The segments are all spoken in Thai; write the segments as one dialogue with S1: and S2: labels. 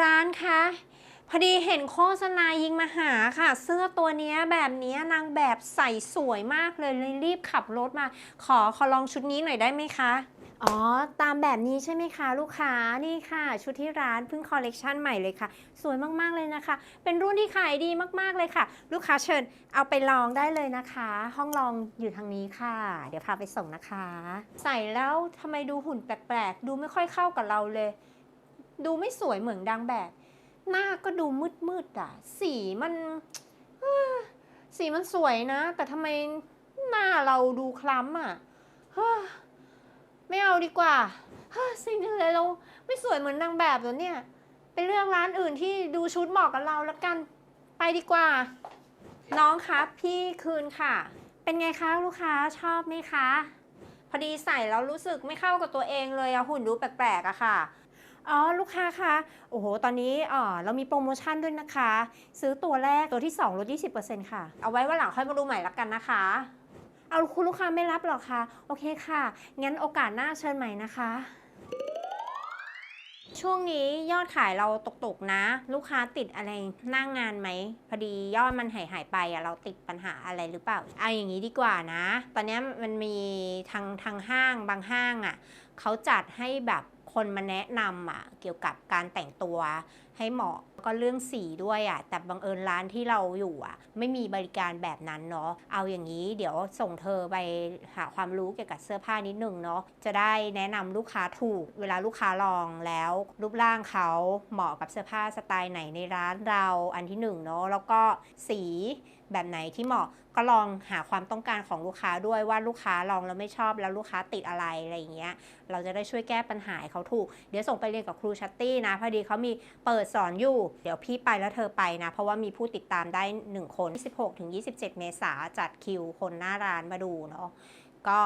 S1: ร้านคะพอดีเห็นโฆษณายิงมาหาค่ะ เสื้อตัวเนี้ยแบบเนี้ยนางแบบใส่สวยมากเลยเลยรีบขับรถมา ขอขอลองชุดนี้หน่อยได้ไหมคะ อ๋อ ตามแบบนี้ใช่ไหมคะ ลูกค้านี่ค่ะ ชุดที่ร้านเพิ่งคอลเลกชันใหม่เลยค่ะ สวยมากๆเลยนะคะ เป็นรุ่นที่ขายดีมากๆเลยค่ะ ลูกค้าเชิญเอาไปลองได้เลยนะคะ ห้องลองอยู่ทางนี้ค่ะ เดี๋ยวพาไปส่งนะคะ ใส่แล้วทำไมดูหุ่นแปลกๆ ดูไม่ค่อยเข้ากับเราเลย ดูไม่สวยเหมือนดังแบบ หน้าก็ดูมืดๆอะ สีมันสีมันสวยนะ แต่ทำไมหน้าเราดูคล้ำอะไม่เอาดีกว่าสิ่งที่เลยเราไม่สวยเหมือนนางแบบแล้วเนี่ยไปเลือกร้านอื่นที่ดูชุดเหมาะกับเราแล้วกันไปดีกว่า น้องคะพี่คืนค่ะ เป็นไงคะลูกค้าชอบไหมคะ พอดีใส่แล้วรู้สึกไม่เข้ากับตัวเองเลยอะหุ่นดูแปลกๆอะค่ะ อ๋อลูกค้าคะโอ้โห ตอนนี้เอ่อเรามีโปรโมชั่นด้วยนะคะ ซื้อตัวแรกตัวที่ 2 ลด 20%ค่ะ เอาไว้วันหลังค่อยมาดูใหม่ละกันนะคะ เอาคุณลูกค้าไม่รับหรอคะโอเคค่ะ งั้นโอกาสหน้าเชิญใหม่นะคะ ช่วงนี้ยอดขายเราตกๆนะ ลูกค้าติดอะไรหน้างงานไหม พอดียอดมันหายหายไปอะเราติดปัญหาอะไรหรือเปล่าเอาอย่างนี้ดีกว่านะ ตอนนี้มันมีทางทางห้างบางห้างอะเขาจัดให้แบบ คนมาแนะนำอะเกี่ยวกับการแต่งตัวให้เหมาะ ก็เรื่องสีด้วยอะแต่บังเอิญร้านที่เราอยู่อะไม่มีบริการแบบนั้นเนาะเอาอย่างนี้เดี๋ยวส่งเธอไปหาความรู้เกี่ยวกับเสื้อผ้านิดนึงเนาะจะได้แนะนำลูกค้าถูก เวลาลูกค้าลองแล้ว รูปร่างเขาเหมาะกับเสื้อผ้าสไตล์ไหนในร้านเราอันที่หนึ่งเนาะแล้วก็สีแบบไหนที่เหมาะก็ลองหาความต้องการของลูกค้าด้วยว่าลูกค้าลองแล้วไม่ชอบแล้วลูกค้าติดอะไรอะไรอย่างเงี้ย เราจะได้ช่วยแก้ปัญหาเขาถูก เดี๋ยวส่งไปเรียนกับครูชัตตี้นะพอดีเขามีเปิดสอนอยู่เดี๋ยวพี่ไปแล้วเธอไปนะ เพราะว่ามีผู้ติดตามได้ 1 คน 16ถึง27 เมษาจัดคิวคนหน้าร้านมาดูเนาะก็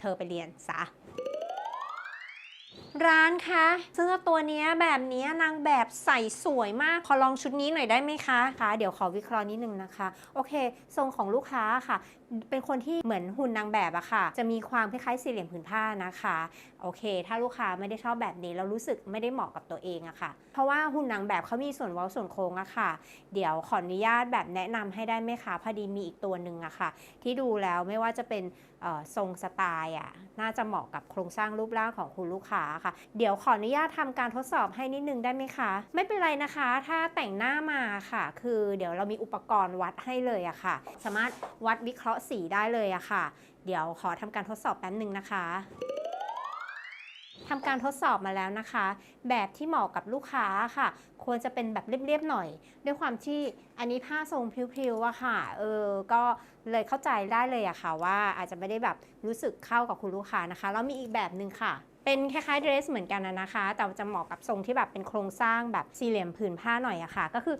S1: เธอไปเรียนซะร้านคะเสื้อตัวนี้แบบนี้นางแบบใส่สวยมาก ขอลองชุดนี้หน่อยได้ไหมคะคะ เดี๋ยวขอวิเคราะห์นิดนึงนะคะ โอเค ทรงของลูกค้าค่ะ เป็นคนที่เหมือนหุ่นนางแบบอะค่ะ จะมีความคล้ายๆสี่เหลี่ยมผืนผ้านะคะ โอเค ถ้าลูกค้าไม่ได้ชอบแบบนี้แล้วรู้สึกไม่ได้เหมาะกับตัวเองอะค่ะ เพราะว่าหุ่นนางแบบเขามีส่วนเว้าส่วนโค้งอะค่ะ เดี๋ยวขออนุญาตแบบแนะนำให้ได้ไหมคะ พอดีมีอีกตัวหนึ่งอะค่ะ ที่ดูแล้วไม่ว่าจะเป็นทรงสไตล์อะน่าจะเหมาะกับโครงสร้างรูปร่างของคุณลูกค้าค่ะ เดี๋ยวขออนุญาตทำการทดสอบให้นิดนึงได้ไหมคะ ไม่เป็นไรนะคะ ถ้าแต่งหน้ามาค่ะ คือเดี๋ยวเรามีอุปกรณ์วัดให้เลยอะค่ะ สามารถวัดวิเคราะห์สีได้เลยอะค่ะ เดี๋ยวขอทำการทดสอบแป๊บนึงนะคะทำการทดสอบมาแล้วนะคะ แบบที่เหมาะกับลูกค้าค่ะ ควรจะเป็นแบบเรียบๆหน่อย ด้วยความที่อันนี้ผ้าทรงพริ้วๆอะค่ะเออก็เลยเข้าใจได้เลยอะค่ะ ว่าอาจจะไม่ได้แบบรู้สึกเข้ากับคุณลูกค้านะคะแล้วมีอีกแบบหนึ่งค่ะ เป็นคล้ายๆเดรสเหมือนกันนะนะคะ แต่จะเหมาะกับทรงที่แบบเป็นโครงสร้างแบบสี่เหลี่ยมผืนผ้าหน่อยอะค่ะ ก็คือ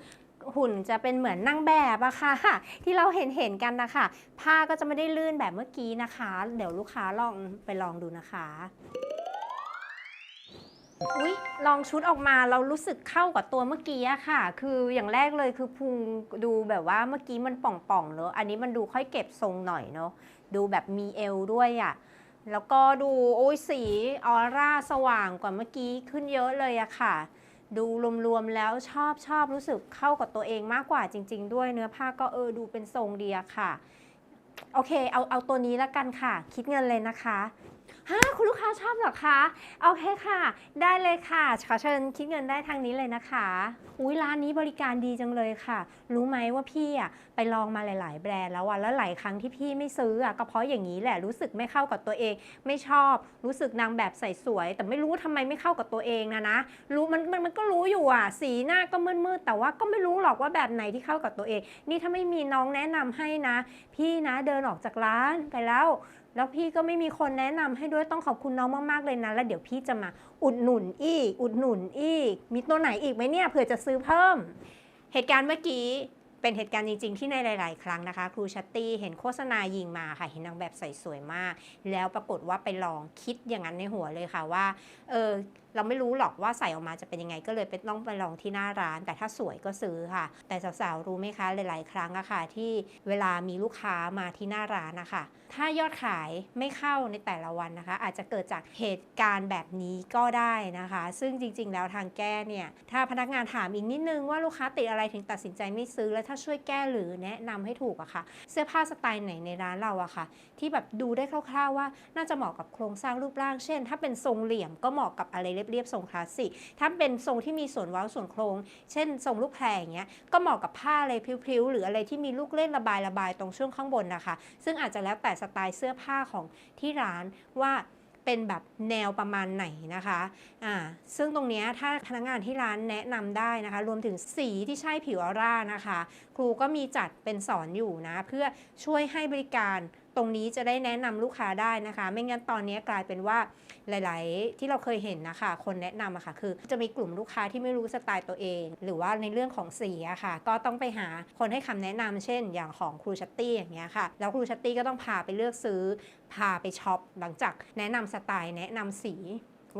S1: หุ่นจะเป็นเหมือนนางแบบอะค่ะ ที่เราเห็นเห็นกันนะคะผ้าก็จะไม่ได้ลื่นแบบเมื่อกี้นะคะ เดี๋ยวลูกค้าลองไปลองดูนะคะอุ๊ยลองชุดออกมาเรารู้สึกเข้ากับตัวเมื่อกี้อะค่ะ คืออย่างแรกเลยคือพุงดูแบบว่าเมื่อกี้มันป่องๆเนอะอันนี้มันดูค่อยเก็บทรงหน่อยเนอะดูแบบมีเอวด้วยอะแล้วก็ดูโอ้ยสีออร่าสว่างกว่าเมื่อกี้ขึ้นเยอะเลยอะค่ะ ดูรวมๆแล้วชอบชอบรู้สึกเข้ากับตัวเองมากกว่าจริง ๆ ด้วยเนื้อผ้าก็เออดูเป็นทรงเดียค่ะ โอเค เอาเอาตัวนี้แล้วกันค่ะ คิดเงินเลยนะคะ ฮะคุณลูกค้าชอบเหรอคะโอเคค่ะ ได้เลยค่ะ ขอเชิญคิดเงินได้ทางนี้เลยนะคะ อุ้ยร้านนี้บริการดีจังเลยค่ะ รู้ไหมว่าพี่อะไปลองมาหลาย ๆ แบรนด์แล้วอะแล้วหลายครั้งที่พี่ไม่ซื้ออะก็เพราะอย่างนี้แหละรู้สึกไม่เข้ากับตัวเอง ไม่ชอบ รู้สึกนางแบบใส่สวย แต่ไม่รู้ทำไมไม่เข้ากับตัวเองนะนะรู้มันมันมันก็รู้อยู่อะ สีหน้าก็มืดๆแต่ว่าก็ไม่รู้หรอกว่าแบบไหนที่เข้ากับตัวเอง นี่ถ้าไม่มีน้องแนะนำให้นะ พี่นะเดินออกจากร้านไปแล้ว แล้วพี่ก็ไม่มีคนแนะนำให้ด้วยต้องขอบคุณน้องมากๆเลยนะ แล้วเดี๋ยวพี่จะมาอุดหนุนอีก อุดหนุนอีก มีตัวไหนอีกไหมเนี่ยเผื่อจะซื้อเพิ่ม เหตุการณ์เมื่อกี้เป็นเหตุการณ์จริง ๆ ที่ในหลาย ๆ ครั้งนะคะ ครูชัตตี้เห็นโฆษณายิงมาค่ะ เห็นนางแบบใส่สวยมาก แล้วปรากฏว่าไปลองคิดอย่างนั้นในหัวเลยค่ะว่า เออเราไม่รู้หรอกว่าใส่ออกมาจะเป็นยังไงก็เลยไปต้องไปลองที่หน้าร้าน แต่ถ้าสวยก็ซื้อค่ะ แต่สาวๆรู้ไหมคะหลาย ๆ ครั้งอะค่ะ ที่เวลามีลูกค้ามาที่หน้าร้านนะคะถ้ายอดขายไม่เข้าในแต่ละวันนะคะ อาจจะเกิดจากเหตุการณ์แบบนี้ก็ได้นะคะ ซึ่งจริง ๆ แล้วทางแก้เนี่ยถ้าพนักงานถามอีกนิดนึงว่าลูกค้าติดอะไรถึงตัดสินใจไม่ซื้อแล้วถ้าช่วยแก้หรือแนะนำให้ถูกอะค่ะ เสื้อผ้าสไตล์ไหนในร้านเราอะค่ะ ที่แบบดูได้คร่าวๆว่าน่าจะเหมาะกับโครงสร้างรูปร่างเช่น ถ้าเป็นทรงเหลี่ยมก็เหมาะกับอะไรเรียบๆทรงคลาสสิกถ้าเป็นทรงที่มีส่วนเว้าส่วนโครง เช่นทรงลูกแพรอย่างเงี้ยก็เหมาะกับผ้าอะไรพริ้วๆหรืออะไรที่มีลูกเล่นระบายระบายตรงช่วงข้างบนนะคะ ซึ่งอาจจะแล้วแต่สไตล์เสื้อผ้าของที่ร้านว่าเป็นแบบแนวประมาณไหนนะคะ อ่า ซึ่งตรงเนี้ยถ้าพนักงานที่ร้านแนะนำได้นะคะ รวมถึงสีที่ใช่ผิวออร่านะคะ ครูก็มีจัดเป็นสอนอยู่นะ เพื่อช่วยให้บริการ ตรงนี้จะได้แนะนำลูกค้าได้นะคะ ไม่งั้นตอนนี้กลายเป็นว่าหลาย ๆ ที่เราเคยเห็นนะคะ คนแนะนำอะค่ะ คือจะมีกลุ่มลูกค้าที่ไม่รู้สไตล์ตัวเอง หรือว่าในเรื่องของสีอะค่ะ ก็ต้องไปหาคนให้คำแนะนำเช่น อย่างของครูชัตตี้อย่างเงี้ยค่ะ แล้วครูชัตตี้ก็ต้องพาไปเลือกซื้อ พาไปช็อป หลังจากแนะนำสไตล์แนะนำสี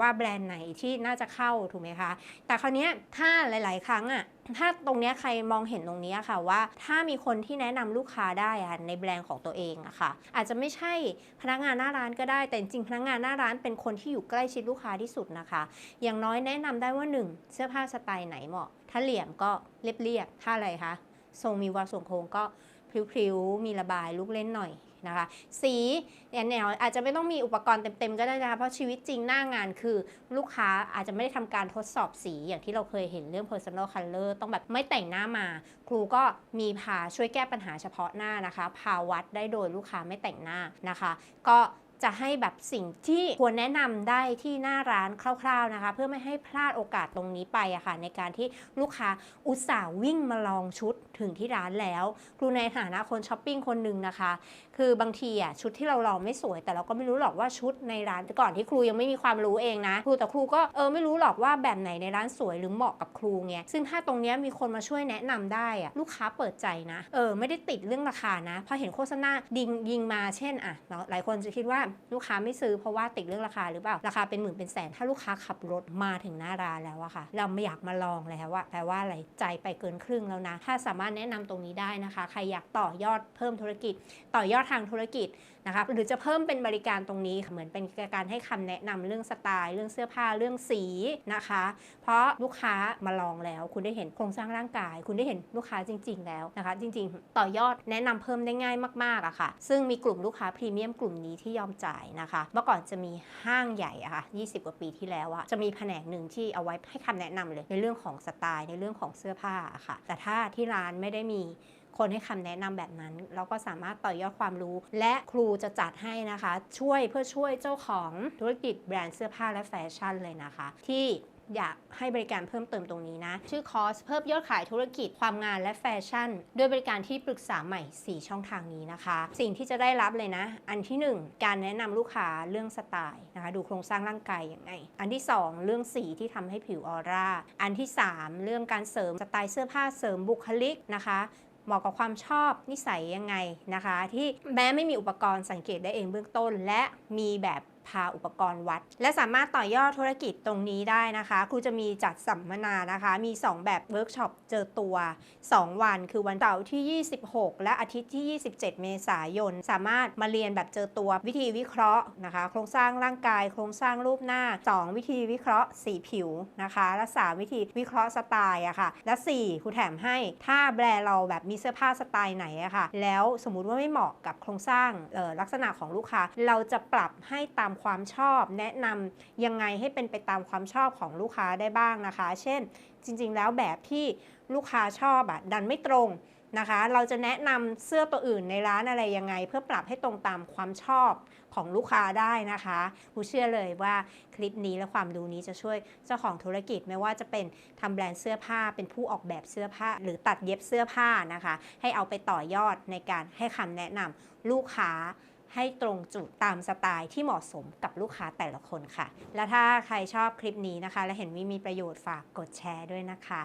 S1: ว่าแบรนด์ไหนที่น่าจะเข้าถูกไหมคะ แต่คราวนี้ถ้าหลาย ๆ ครั้งอะถ้าตรงนี้ใครมองเห็นตรงนี้ค่ะว่าถ้ามีคนที่แนะนำลูกค้าได้อะในแบรนด์ของตัวเองอะค่ะ อาจจะไม่ใช่พนักงานหน้าร้านก็ได้ แต่จริงพนักงานหน้าร้านเป็นคนที่อยู่ใกล้ชิดลูกค้าที่สุดนะคะ อย่างน้อยแนะนำได้ว่า 1 เสื้อผ้าสไตล์ไหนเหมาะ ถ้าเหลี่ยมก็เรียบๆถ้าอะไรคะทรงมีวาส่วนโค้งก็พริ้วๆมีระบายลูกเล่นหน่อย นะคะ สีแนวอาจจะไม่ต้องมีอุปกรณ์เต็มๆก็ได้นะคะ เพราะชีวิตจริงหน้างานคือลูกค้าอาจจะไม่ได้ทำการทดสอบสีอย่างที่เราเคยเห็นเรื่อง personal color ต้องแบบไม่แต่งหน้ามา ครูก็มีพาช่วยแก้ปัญหาเฉพาะหน้านะคะ พาวัดได้โดยลูกค้าไม่แต่งหน้านะคะ ก็ จะให้แบบสิ่งที่ควรแนะนำได้ที่หน้าร้านคร่าวๆนะคะ เพื่อไม่ให้พลาดโอกาสตรงนี้ไปอะค่ะในการที่ลูกค้าอุตส่าห์วิ่งมาลองชุดถึงที่ร้านแล้วครูในฐานะคนช้อปปิ้งคนหนึ่งนะคะ คือบางทีอะชุดที่เราลองไม่สวย แต่เราก็ไม่รู้หรอกว่าชุดในร้านก่อนที่ครูยังไม่มีความรู้เองนะ ครูแต่ครูก็เออไม่รู้หรอกว่าแบบไหนในร้านสวยหรือเหมาะกับครูไงซึ่งถ้าตรงนี้มีคนมาช่วยแนะนำได้อะลูกค้าเปิดใจนะเออไม่ได้ติดเรื่องราคานะพอเห็นโฆษณาดิงยิงมาเช่นอะหลายคนจะคิดว่าลูกค้าไม่ซื้อเพราะว่าติดเรื่องราคาหรือเปล่า ราคาเป็นหมื่นเป็นแสน ถ้าลูกค้าขับรถมาถึงหน้าร้านแล้วอะค่ะ เราไม่อยากมาลองแล้วอะแปลว่าอะไรใจไปเกินครึ่งแล้วนะ ถ้าสามารถแนะนำตรงนี้ได้นะคะ ใครอยากต่อยอดเพิ่มธุรกิจ ต่อยอดทางธุรกิจนะคะหรือจะเพิ่มเป็นบริการตรงนี้เหมือนเป็นการให้คำแนะนำเรื่องสไตล์เรื่องเสื้อผ้าเรื่องสีนะคะ เพราะลูกค้ามาลองแล้ว คุณได้เห็นโครงสร้างร่างกาย คุณได้เห็นลูกค้าจริง ๆ แล้วนะคะ จริง ๆ ต่อยอดแนะนำเพิ่มได้ง่ายมากๆอะค่ะ ซึ่งมีกลุ่มลูกค้าพรีเมียมกลุ่มนี้ที่ยอมจ่ายนะคะ เมื่อก่อนจะมีห้างใหญ่อะค่ะ 20 กว่าปีที่แล้วอะจะมีแผนกหนึ่งที่เอาไว้ให้คำแนะนำเลยในเรื่องของสไตล์ในเรื่องของเสื้อผ้าอะค่ะ แต่ถ้าที่ร้านไม่ได้มี คนให้คำแนะนำแบบนั้น เราก็สามารถต่อยอดความรู้ และครูจะจัดให้นะคะ ช่วยเพื่อช่วยเจ้าของธุรกิจแบรนด์เสื้อผ้าและแฟชั่นเลยนะคะ ที่อยากให้บริการเพิ่มเติมตรงนี้นะ ชื่อคอร์สเพิ่มยอดขายธุรกิจความงานและแฟชั่น ด้วยบริการที่ปรึกษาใหม่ 4 ช่องทางนี้นะคะ สิ่งที่จะได้รับเลยนะ อันที่ 1 การแนะนำลูกค้าเรื่องสไตล์นะคะดูโครงสร้างร่างกายย่างไง อันที่ 2 เรื่องสีที่ทำให้ผิวออร่า อันที่ 3 เรื่องการเสริมสไตล์เสื้อผ้าเสริมบุคลิกนะคะ เหมาะกับความชอบนิสัยยังไงนะคะ ที่แม้ไม่มีอุปกรณ์สังเกตได้เองเบื้องต้น และมีแบบ พาอุปกรณ์วัด และสามารถต่อยอดธุรกิจตรงนี้ได้นะคะ ครูจะมีจัดสัมมนานะคะ มี 2 แบบเวิร์กช็อปเจอตัว 2 วัน คือวันเสาร์ที่ 26 และอาทิตย์ที่ 27 เมษายน สามารถมาเรียนแบบเจอตัววิธีวิเคราะห์นะคะ โครงสร้างร่างกาย โครงสร้างรูปหน้า 2 วิธีวิเคราะห์สีผิวนะคะและ3วิธีวิเคราะห์สไตล์อะค่ะ และ 4 ครูแถมให้ถ้าแบรนด์เราแบบมีเสื้อผ้าสไตล์ไหนอะค่ะแล้วสมมุติว่าไม่เหมาะกับโครงสร้างออลักษณะของลูกค้าเราจะปรับให้ตามความชอบ แนะนำยังไงให้เป็นไปตามความชอบของลูกค้าได้บ้างนะคะ เช่น จริง ๆ แล้วแบบที่ลูกค้าชอบอะดันไม่ตรงนะคะ เราจะแนะนำเสื้อตัวอื่นในร้านอะไรยังไง เพื่อปรับให้ตรงตามความชอบของลูกค้าได้นะคะผู้เชื่อเลยว่าคลิปนี้และความรู้นี้จะช่วยเจ้าของธุรกิจไม่ว่าจะเป็นทำแบรนด์เสื้อผ้า เป็นผู้ออกแบบเสื้อผ้า หรือตัดเย็บเสื้อผ้านะคะ ให้เอาไปต่อยอดในการให้คำแนะนำลูกค้า ให้ตรงจุดตามสไตล์ที่เหมาะสมกับลูกค้าแต่ละคนค่ะ และถ้าใครชอบคลิปนี้นะคะ และเห็นวิมีประโยชน์ฝากกดแชร์ด้วยนะคะ